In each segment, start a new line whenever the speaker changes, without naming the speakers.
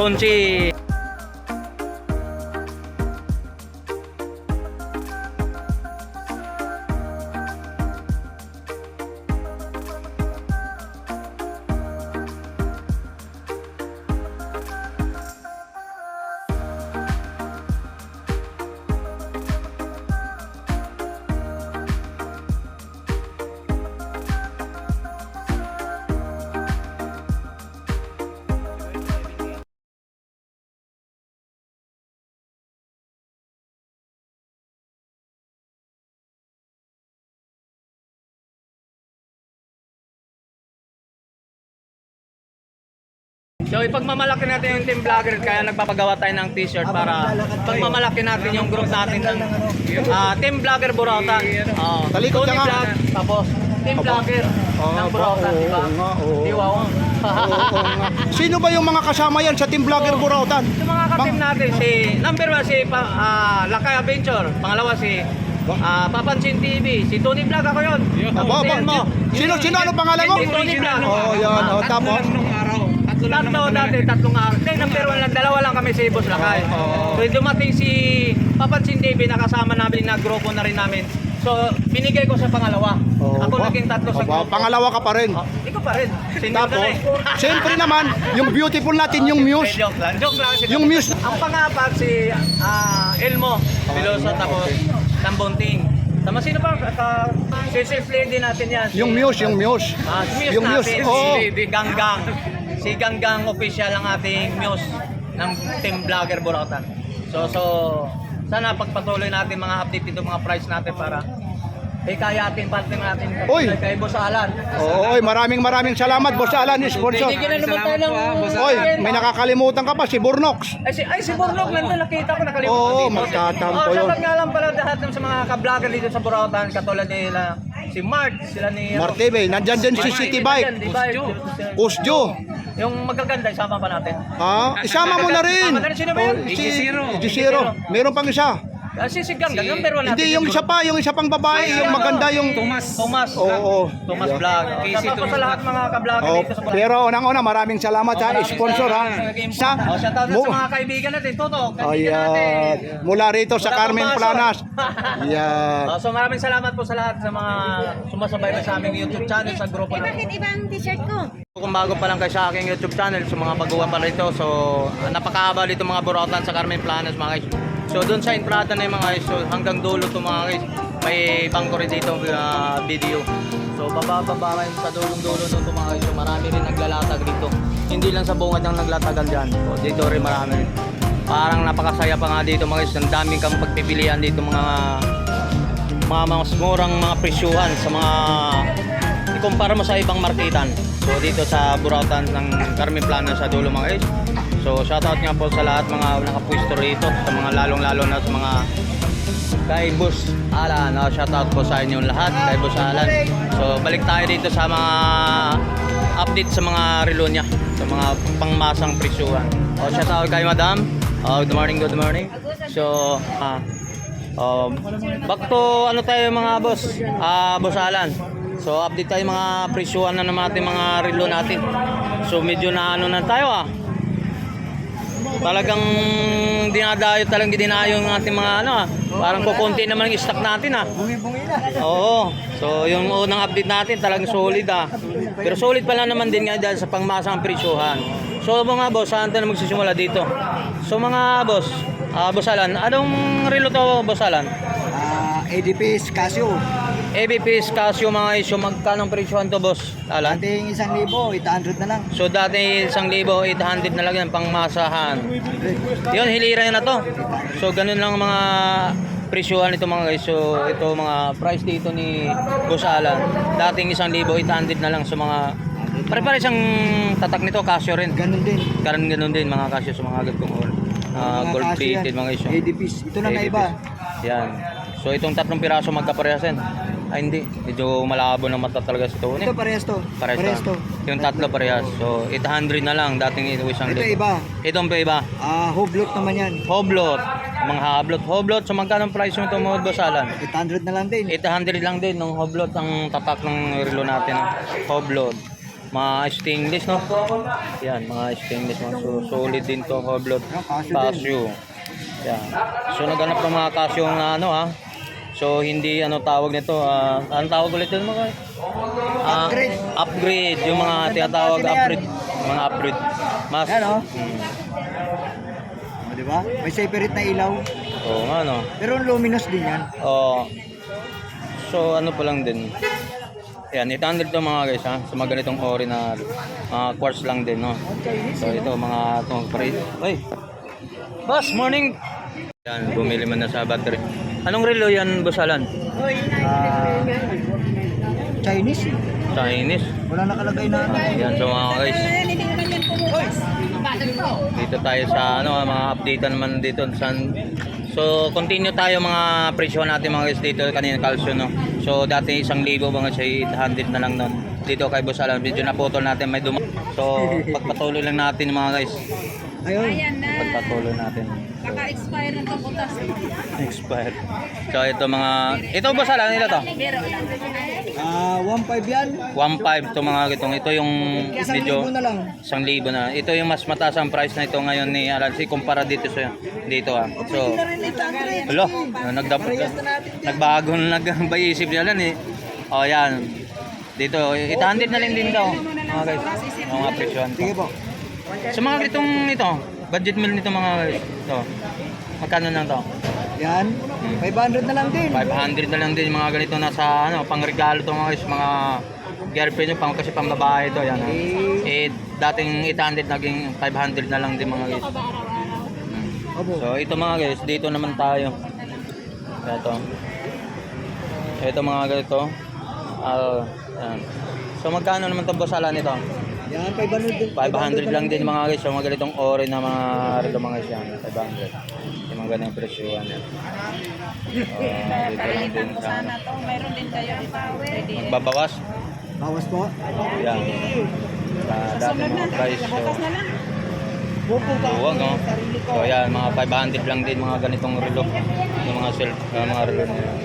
尊敬。So ipagmamalaki natin yung team vlogger kaya nagpapagawa tayo ng t-shirt para pagmamalaki natin yung group natin ng ah, team vlogger Burautan. Oh,
Talikod
Tony
ka nga.
Vlog, tapos team vlogger
Oo
ng
nga,
Burautan,
oo,
di ba?
oo nga, oo.
Di ba? oh?
Oo nga. Sino ba yung mga kasama yan sa Team Vlogger Burautan?
Yung mga ka-team natin, si number one si pa, ah, Lakay Adventure, pangalawa si ah, Papansin TV, si Tony Vlog ako yun.
Aba, aba. Sino, sino, ano pangalan mo?
Si Tony Vlog.
Oo, yan. Oh, tapos?
Tatlo dati, tatlong araw. Hindi, number one lang, dalawa lang kami si Boss Lakay.
Oo.
So dumating si Papansin TV, nakasama namin na grupo na rin namin. So binigay ko sa pangalawa.
Oo,
Ako
ba?
naging tatlo sa
Aba,
grupo.
Pangalawa ka pa rin.
Oh, ikaw pa rin. Senior ka
Tapos,
na eh.
siyempre naman, yung beautiful natin, yung
Eh,
muse.
Joke lang. Joke lang.
Yung muse.
Ang pangapat si ah, Elmo Piloso tapos Tambonting. Tama sino pa? Sa si Sif Lady natin yan.
Yung muse, yung muse.
Ah, Muse
Yung muse,
natin.
oo.
Si Ganggang. Si Ganggang official ang ating muse ng Team Vlogger Burautan. So, so, sana pagpatuloy natin mga update dito mga price natin para hikayatin parte natin
Uy!
kay Boss Alan.
Oo, oy, maraming maraming salamat, Boss Alan, sponsor.
Bigyan na naman tayo ng...
Oy, may nakakalimutan ka pa, si Burnox.
Ay, si, ay, si Borlog, nandun nakita ko, nakalimutan
Oo,
dito.
magtatampo
oh,
yun.
shoutout nga lang pala lahat ng sa mga ka-vlogger dito sa Burautan, katulad nila, si Mark, sila ni... ano,
Marteve, nandyan din si City Bike.
Di ba?
Usjo.
Yung magaganda, isama pa natin.
Ha? Isama mo na rin.
Isama na rin. Sino ba yun?
Si.
Igi-Zero.
Meron pang isa.
Ah, si si Gang, Gang, number one natin.
Hindi, yung isa pa, yung isa pang babae, yung maganda yung...
Thomas. Thomas.
Oo, oo.
Thomas
Yeah.
Vlog. Shoutout po sa lahat mga ka-vlogger
Oh,
dito sa
pero unang-una, maraming salamat sa
Maraming
sponsor ha.
salamat sa naging-
Sa,
Oh, shoutout
mo,
sa mga kaibigan natin. Toto, kaibigan
ayan,
natin.
mula rito sa
Wala
Carmen
pang
Planas.
baso.
Yan.
Oh, so maraming salamat po sa lahat sa mga sumasabay na sa aming YouTube channel sa grupo
Eh,
na
bakit ibang t-shirt ko?
Kung bago pa lang kayo sa aking YouTube channel, sa mga baguhan pa rito, so ah, napakahaba dito mga burautan sa Carmen Planas mga guys. So doon sa entrada na yung mga guys, so hanggang dulo to mga guys, may bangko rin dito ah, video. So baba-baba kayo sa dulong-dulo nito mga guys, so marami rin naglalatag dito. Hindi lang sa bungad ang naglatagan dyan, so dito rin marami rin. Parang napakasaya pa nga dito mga guys, ang daming kang pagpipilian dito mga mga mas murang mga presyuhan sa mga ikumpara mo sa ibang marketan. So dito sa Burautan ng Carmen Plana sa dulo mga guys. So shoutout nga po sa lahat mga nakapwesto rito, sa mga lalong-lalo na sa mga kay Boss Alan. Oh, shoutout po sa inyong lahat, kay Boss Alan. So balik tayo dito sa mga update sa mga relo sa mga pangmasang presyuhan. Oh, shoutout kay Madam. Oh, good morning, good morning. So, ah, Um, back to ano tayo mga boss, ah boss Alan. So update tayo mga presyuhan na naman ating mga relo natin. So medyo na ano na tayo ah. Talagang dinadayo talagang dinayo yung ating mga ano ah. Parang kukunti naman yung stock natin ah.
Bungi-bungi na.
Oo. So yung unang update natin talagang solid ah. Pero solid pala naman din nga dahil sa pangmasang presyuhan. So mga boss, saan tayo magsisimula dito? So mga boss, ah boss Alan, anong relo to boss Alan?
Ah, ADP Casio.
ABP Casio mga isyo, magkano ang presyohan to boss Alan?
Dating isang libo, 800 na lang.
So dati 1,800 na lang yan pangmasahan. Yun, hilira na to. So ganun lang ang mga presyuhan nito mga guys. So ito mga price dito ni Boss Alan. Dating 1,800 na lang sa mga Pare-pare isang tatak nito, Casio rin.
Ganun din.
Karan ganun din mga Casio sa mga gantong all. Uh,
Mga
gold
yan.
plated mga isyo.
ADPs. Ito lang na iba.
Yan. So itong tatlong piraso magkaparehasin. Ay hindi, medyo malabo na mata talaga sa tuon.
Ito parehas to.
Parehas
to.
to. Yung tatlo parehas. So 800 na lang dating ito isang
Ito iba.
Itong pa iba.
Ah, hoblot naman yan.
Hoblot. Mga hablot. Hoblot. So magkano ang price nito mga basalan?
800 na lang din.
800 lang din ng hoblot ang tatak ng relo natin. ah. Hoblot. Mga stainless, no? Yan, mga stainless. Mga so, solid din to, Hoblot.
Yan, Casio din.
Casio. Yan. So, naghanap ng mga Casio na ano, ha? So, hindi ano tawag nito. ah anong tawag ulit yun mga? Ah,
Upgrade.
Upgrade. Yung mga tinatawag upgrade. Mga upgrade. Mas.
Yan, oh.
Hmm.
O, di ba? May separate na ilaw.
Oo nga, no?
Pero luminous din yan.
Oo. So, ano pa lang din. Yan, 800 to mga guys, ha? Sa mga ganitong ori na mga quartz lang din, no? So, ito, mga itong pre... Ay! Boss, morning! Yan, bumili man na sa battery. Anong relo yan, Boss Alan?
Ah, Chinese.
Chinese.
Wala nakalagay na ano.
Yan, so mga guys. Dito tayo sa ano, mga update naman dito sa So, continue tayo mga presyo natin mga guys dito kanina calcio no. So, dati isang libo mga siya 800 na lang nun. Dito kay Boss Alan, medyo naputol natin may duma. So, pagpatuloy lang natin mga guys.
Ayun.
Ayan na.
Pagpatuloy natin.
Kaka-expire ng kabutas.
Expired. So, ito mga ito Boss Alan nila to.
Lang.
Ah, 1.5 yan.
1.5 to mga gitong. Ito yung
Isang
medyo
libo na lang.
isang libo na. Ito yung mas mataas ang price na ito ngayon ni Alan si kumpara dito sa dito ah. So,
Pwede na rin 800.
Hello, nagdapat nagbago na nagbayisip niya lang eh. Oh, yan. Dito, 800 na lang din daw. Mga guys, mga presyon.
Sige po.
Sa mga gitong ito, budget meal nito mga. Ito. Magkano na to?
Yan. 500 na lang din.
500 na lang din mga ganito na sa ano, pangregalo to mga guys, mga girlfriend nyo, pang kasi pang babae to yan. ah. Eh, dating 800 naging 500 na lang din mga guys. Hmm. So ito mga guys, dito naman tayo. Ito. Ito mga ganito. Ah, yan. So magkano naman 'tong bosalan nito?
Yan, 500 din.
500 lang din mga guys. So mga ganitong ore na mga relo mga guys yan. 500. Yung mga ganitong presyoan yan. Uh, dito lang din sa
Sana to. Mayroon din kayo dito.
Magbabawas.
Bawas po.
Yan. Sa dati mga price. So. Huwag no? So yan, mga 500 lang din mga ganitong relo. Yung mga self, uh, mga relo na yan.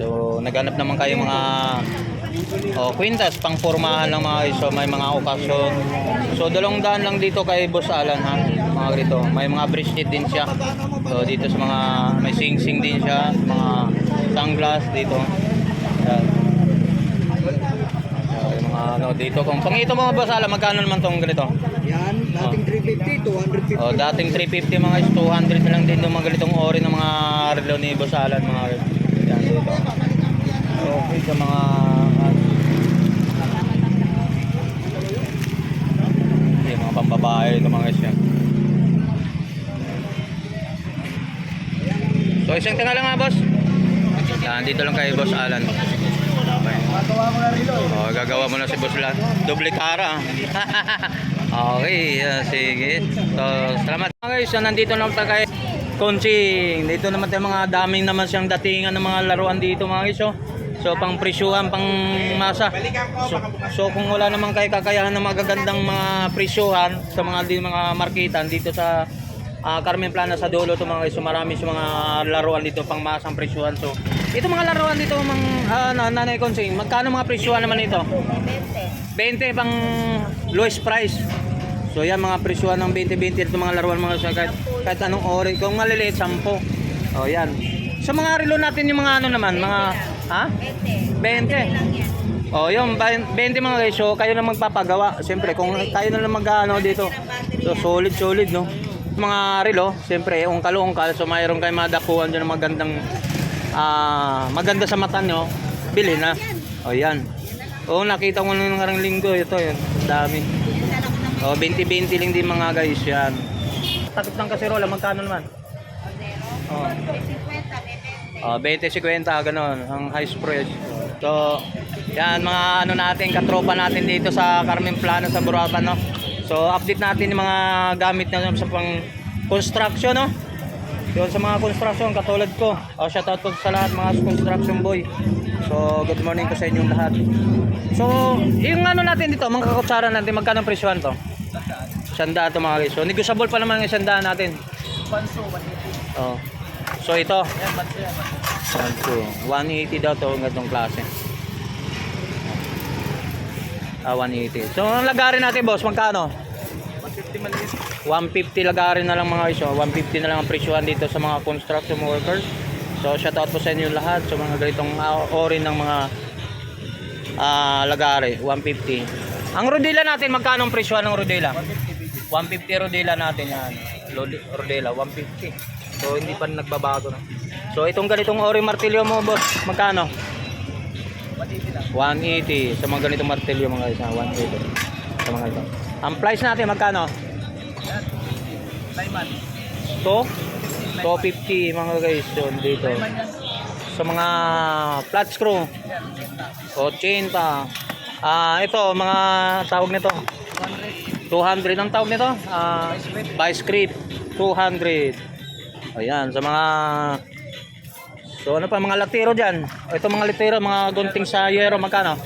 So naghanap naman kayo mga oh, kwintas, pang pormahan lang mga guys. So may mga okasyon. So dalawang daan lang dito kay Boss Alan ha. Mga ganito. May mga bracelet din siya. So dito sa mga may sing-sing din siya. Mga sunglass dito. Yan. Yung mga ano dito. Kung pangito mga Boss Alan, magkano naman tong ganito?
Yan, dating 350, 250.
Oh, dating 350 mga is 200 na lang din yung mga ganitong ori ng mga relo ni Boss Alan mga yan dito. Okay sa mga Pambabae ito mga guys. So isang tanga lang nga boss. Yan, dito lang kay Boss Alan. Oh, gagawa mo na si Boss Lan. Doble kara. okay, ah, sige. So, salamat mga guys. So, nandito na tayo kay Konsing. Dito naman tayo mga daming naman siyang datingan ng mga laruan dito mga guys. Oh. So, pang presyuhan, pang masa. So, so kung wala naman kayo kakayahan ng magagandang mga presyuhan sa mga di mga marketan dito sa ah, Carmen Plana sa dulo to mga. So, marami sa mga laruan dito pang masang presyuhan. So, ito mga laruan dito mga uh, nanay Konsing. Magkano mga presyuhan naman ito? 20 pang lowest price. So yan mga presyuhan ng 20-20 ito mga laruan mga sa kahit, kahit anong ori. Kung maliliit, 10. O yan. Sa mga relo natin yung mga ano naman, mga ha? 20. O yun, 20 mga guys. So kayo na magpapagawa. Siyempre kung kayo na lang mag-ano dito. So solid solid no. Mga relo, siyempre ungkal-ungkal. So mayroon kayo madakuhan dyan ng magandang ah maganda sa mata nyo. Bili na. O yan. Oo, nakita ko nung narang linggo ito yun. Dami. Oh, 20-20 lang din mga guys yan. Takip ng kaserola, magkano naman? Oh. Oh, 20-50, ganun. Ang highest price. So, yan mga ano natin, katropa natin dito sa Carmen Plano sa Buratan, no? So, update natin yung mga gamit na sa pang construction, no? Yun sa mga construction, katulad ko. Oh, shoutout po sa lahat mga construction boy. So, good morning ko sa inyong lahat. So, yung ano natin dito, mga kakutsara natin, magkano ang presyohan to? Sanda to mga guys. So, negotiable pa naman yung sanda natin. Oh. So, ito. Banso. 180 daw to ganitong klase. Ah, 180. So, ang lagarin natin, boss, magkano?
150 maliit.
150 lagarin na lang mga iso. 150 na lang ang presyohan dito sa mga construction workers. So, shout out po sa inyo lahat sa mga ganitong uh, ori ng mga ah lagari. 150. Ang rodela natin, magkano ang presyohan ng rodela? 150 rodela natin yan. Rodela, 150. So, hindi pa nagbabago na. So, itong ganitong ori martilyo mo, boss, magkano? 180 sa mga ganitong martilyo mga guys, ah, 180 sa mga ito. Ang price natin magkano? To? 250 mga guys yun dito. Sa mga flat screw. 80. Ah, ito mga tawag nito. 200 ang tawag nito. Ah, vice grip 200. Ayan, sa mga So ano pa mga latiro diyan? Ito mga latiro, mga gunting sa yero magkano?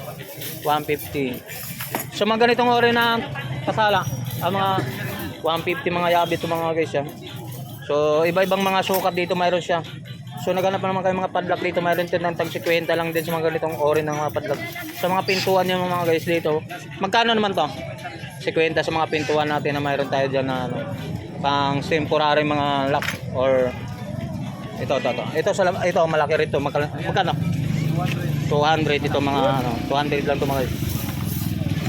150. So mga ganitong ori na kasala, ang mga 150 mga yabi ito mga guys yan. So iba-ibang mga sukat dito mayroon siya. So naghanap naman kayo mga padlock dito, mayroon din ng tag 50 lang din sa mga ganitong ori ng mga padlock. Sa mga pintuan yung mga guys dito. Magkano naman to? 50 sa mga pintuan natin na mayroon tayo diyan na ano, pang temporary mga lock or ito, ito, ito. Ito, sa, ito malaki rito. Magkano? magkano? 200 ito mga ano, 200 lang ito mga.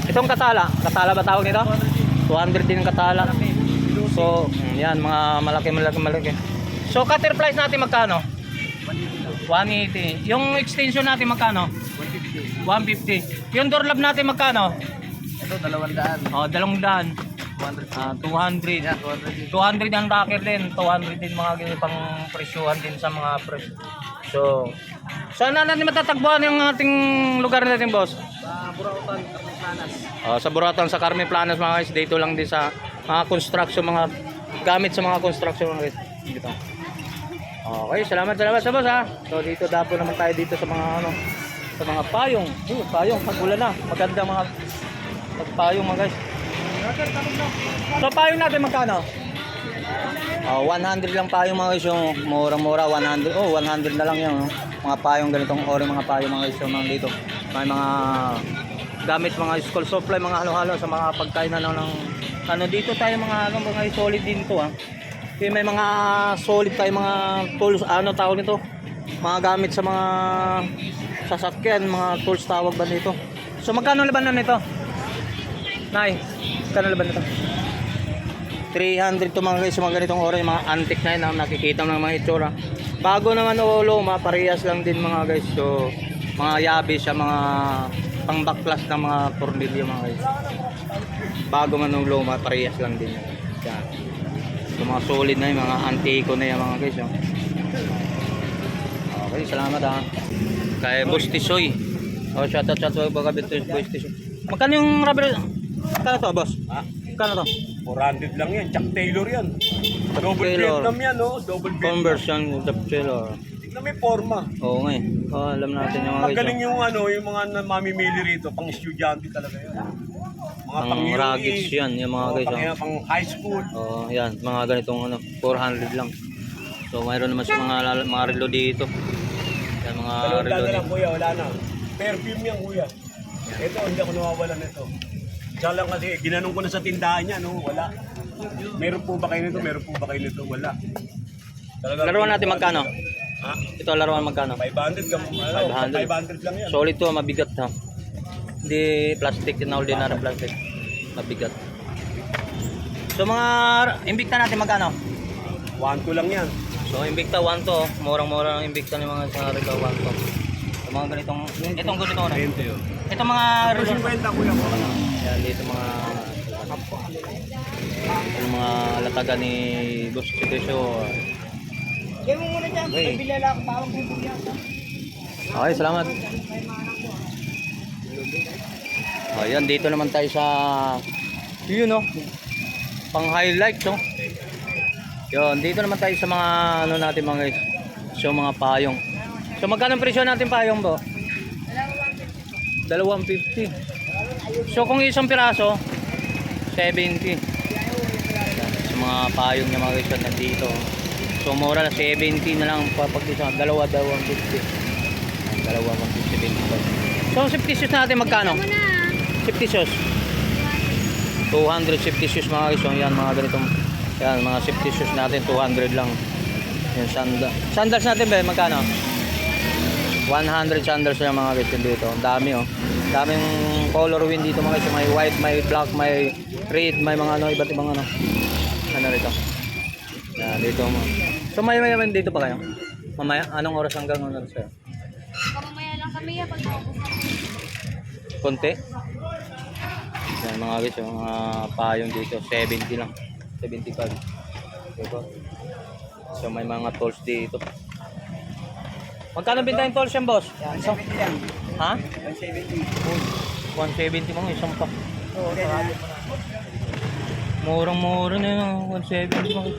Itong katala, katala ba tawag nito? 200 din katala. So, mm, yan mga malaki malaki malaki. So, cutter price natin magkano? 180. Yung extension natin magkano? 150. Yung door knob natin magkano?
Ito, 200.
Oh, 200.
200.
Ah, 200. 200 ang rocker din. 200 din mga ganyan pang presyuhan din sa mga presyo. So, saan na natin matatagpuan yung ating lugar natin, boss?
Sa Burautan, Kapasanas.
Oh, sa Buratan, sa Carmen Planas mga guys. Dito lang din sa mga construction, mga gamit sa mga construction mga guys. Dito. Okay, salamat, salamat sa boss ha. So dito dapo naman tayo dito sa mga ano, sa mga payong. Uh, payong, pag ulan na. Maganda mga pagpayong mga guys. So payong natin magkano? Oh, 100 lang payong mga yung mura-mura 100. Oh, 100 na lang yan. Oh. Mga payong ganitong ori mga payong mga yung mga dito. May mga gamit mga school supply mga halo-halo sa mga pagkain na ng, ano dito tayo mga ano mga solid din to ah. Kaya may mga solid tayo mga tools ano tawag nito. Mga gamit sa mga sasakyan, mga tools tawag ba nito. So magkano labanan nito? Nay, magkano laban nito? 300 to mga guys, mga ganitong oras, yung mga antique na yun, ang nakikita mo ng mga itsura. Bago naman o luma, parehas lang din mga guys. So, mga yabi siya, mga pang backclass ng mga tornilyo mga guys. Bago man o luma, parehas lang din. Yan. So, mga solid na yung mga antiko na yung mga guys. Oh. Okay, salamat ha. Kay Boss Tisoy. Oh, shout out, shout out, baga dito Boss Tisoy. Magkano yung rubber? Magkano to, boss?
Ha?
Magkano to?
400 lang yan. Chuck Taylor yan. Double
Taylor.
Vietnam yan, no? Double Vietnam.
Conversion of Taylor.
Tignan mo yung forma.
Oo nga eh. Oh, alam natin yung mga.
Magaling yung ano, yung mga na- mamimili rito, pang estudyante talaga yun. Mga
Ang
uni,
ruggeds yan, yung mga guys.
Pang,
oh.
pang high school.
Oo, yan, mga ganitong ano, 400 lang. So mayroon naman sa mga mga relo dito. Yan mga relo
na
dito.
lang, kuya. Wala na. Perfume yan, kuya. Ito, hindi ako nawawalan nito. Siya lang kasi, ginanong ko na sa tindahan niya, no? Wala. Meron po ba kayo nito? Meron po ba kayo nito? Wala. Talaga,
Laruan natin magkano?
Ha?
Ito laruan magkano?
500 ka, ano,
500.
500 lang yan.
Solid to, mabigat ha. Hindi plastic, na ordinary plastic. Mabigat. So mga Invicta natin magkano?
1 lang yan.
So Invicta 1 to, oh. murang-mura ang Invicta ng mga sa relo 1 to. So mga ganitong, itong ganito na.
20 yun.
Ito mga relo.
50 kuya ko.
Yan dito mga yung mga lataga ni Boss Chitesyo.
Kaya mo muna dyan,
Okay.
may bilala ako, bawang bubog yan.
Okay, salamat. Ayan, dito naman tayo sa yun no. Pang highlight no. Yun, dito naman tayo sa mga ano natin mga guys. So mga payong. So magkano presyo natin payong bo? 250. So kung isang piraso 70. Yan, sa mga payong niya mga guys nandito. So mura na 70 na lang kapag isa, dalawa dalawang 50. Dalawa 150. So ang 50 natin magkano? 50 shoes. 250 shoes mga guys. So, yan mga ganitong yan mga safety shoes natin 200 lang. Yung sandal. Sandals natin ba magkano? 100 sandals lang mga guys dito. Ang dami oh. Daming color wind dito mga guys. May white, may black, may red, may mga ano iba't ibang ano. Ano rito? Yan dito mo. So may may may dito pa kayo? Mamaya anong oras hanggang ano oras kayo?
Mamaya lang kami ya pag maubos na.
Konti. Yan mga guys, yung mga payong dito, 70 lang. 75. Diba? So may mga tools dito. Magkano binta yung tools yan, boss? Isa? Ha? 170. 170 mga isang pa. Murang-mura na yun, ah. 170 mga.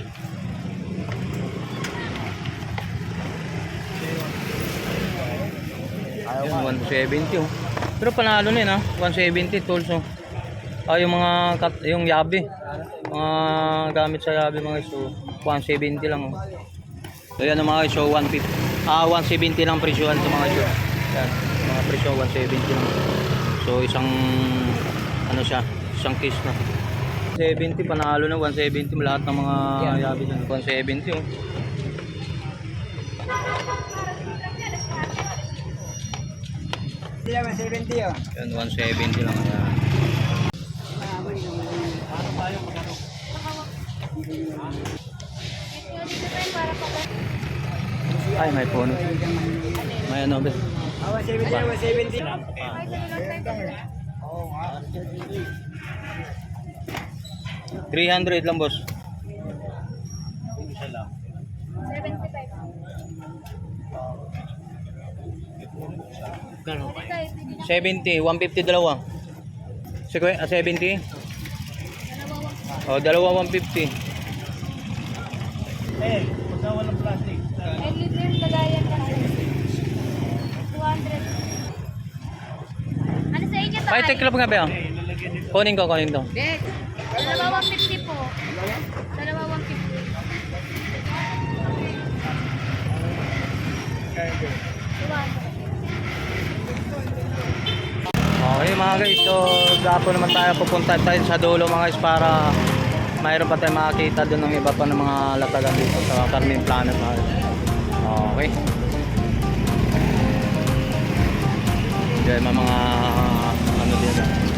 Ayun, 170 oh. Pero panalo na yun ah, 170 tools oh. Ah, yung mga kat, yung yabi. Mga gamit sa yabi mga iso, 170 lang oh. So yan ang mga iso, 150. Ah, 170 lang presyohan sa mga iso. Yan, mga presyo 170 lang. So isang ano siya, isang case na. 70 panalo na 170 lahat ng mga yabi dyan. 170 oh.
Sila 170 oh.
Yan, 170 lang. Ayan. Ay, may phone. May ano ba?
Ah, 170, 170.
Three hundred lang, boss. 70, 150 dalawa. Sige, ah, 70? Oh, dalawa 150.
Eh, libre lagayan kasi. 200. Ano sa inyo
Ay, take lang nga ba? Kunin ko, kunin to.
Dek, dalawa 150 po. Dalawa 150.
Okay mga guys, so gapo naman tayo pupunta tayo sa dulo mga guys para mayroon pa tayo makakita doon ng iba pa ng mga latagan dito sa Carmen Planet mga guys. Okay. Diyan mga ano din. Ah.